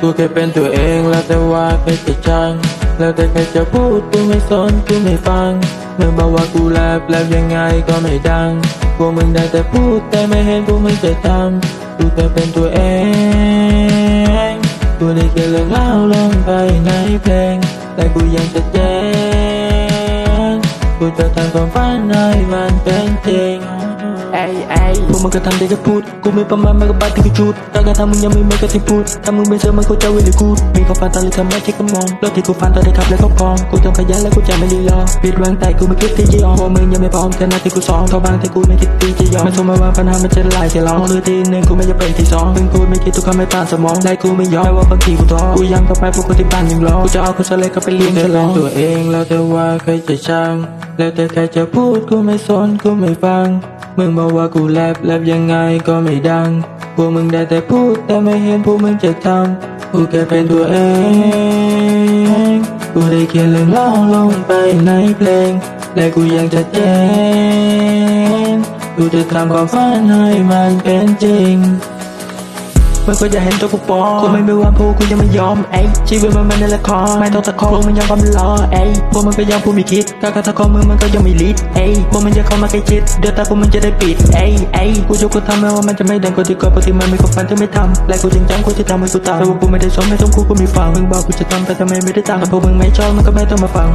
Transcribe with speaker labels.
Speaker 1: กูแค่เป็นตัวเองแล้วแต่ว่าใครจะจัง แล้วแต่ใครจะพูดกูไม่สนกูไม่ฟังมึงบอกว่ากูแลบแลบยังไงก็ไม่ดังพวกมึงได้แต่พูดแต่ไม่เห็นพวกมึงจะทำกูแค่เป็นตัวเองกูได้เขียนเรื่องเล่าลงไปในเพลง แต่กูยังจะแจ้งกูจะทำความฝันให้มันเป็นจริง พวกมึงก็ทำได้แค่พูด กูไม่ประมาณมันก็บาดที่กูชุดแต่การทำมึงยังไม่เหมือนกับที่พูดถ้ามึงไม่เจอมันกูจะวิลกูมีความฝันตอนเลยทำไม่ใช่ก็มองรถที่กูฝันตอนได้ขับแล้วก็พอง กูต้องขยันและกูจะไม่รีรอผิดหวังแต่กูไม่คิดที่จะยอมพวกมึงยังไม่พร้อมแค่นาที่กูสองเขาบางแต่กูไม่คิดที่จะยอมไม่สมมาว่าปัญหามันจะลายจะลองคือที่หนึ่งกูไม่จะเป็นที่สองมึงพูดไม่คิดทุกคำไม่ผ่านสมองได้กูไม่ยอมแม้ว่าบางทีกูท้อกูยังต่อไปพวกคนที่บ้านยังรอกูจะเอาคนสเลก็ไปเลี้ยงฉลองตัวเองแล้วแต่ว่าใครจะช่างแล้วแต่ใครจะพูดกูไม่สนกูไม่ฟัง มึงบอกว่ากูแลบแลบยังไงก็ไม่ดัง พวกมึงได้แต่พูดแต่ไม่เห็นพวกมึงจะทำกูแค่เป็นตัวเอง กูได้เขียนเรื่องเล่าลงไปในเพลง และกูยังจะเจ้งกูจะทำความฝันให้มันเป็นจริง มันก็จะเห็นตัวกูปอมกูไม่ไม่ว่าพวกกูยังไม่ยอมเอ้ยชีวิตมันมันในละครไม่ต้องตะคอกพวกมันยังความรอเอ้ยพวกมันก็ยังพูดไม่คิดกากระทำขอมึงมันก็ยังไม่ลิดเอ้ยพวกมันจะเข้ามาใกล้ชิดเดี๋ยวตาพวกมันจะได้ปิดเอ้ยเอ้ยกูจะกูทำแม้ว่ามันจะไม่ดังก็ที่ก่อนปกติมันมีความฝันที่ไม่ทำและกูจริงจังกูจะทำให้กูตายแต่ว่ากูไม่ได้สนไม่ต้องกูกูมีฟังมึงบอกกูจะทำแต่ทำไมไม่ได้ตามแต่พวกมึงไม่ชอบมันก็ไม่ต้องมาฟัง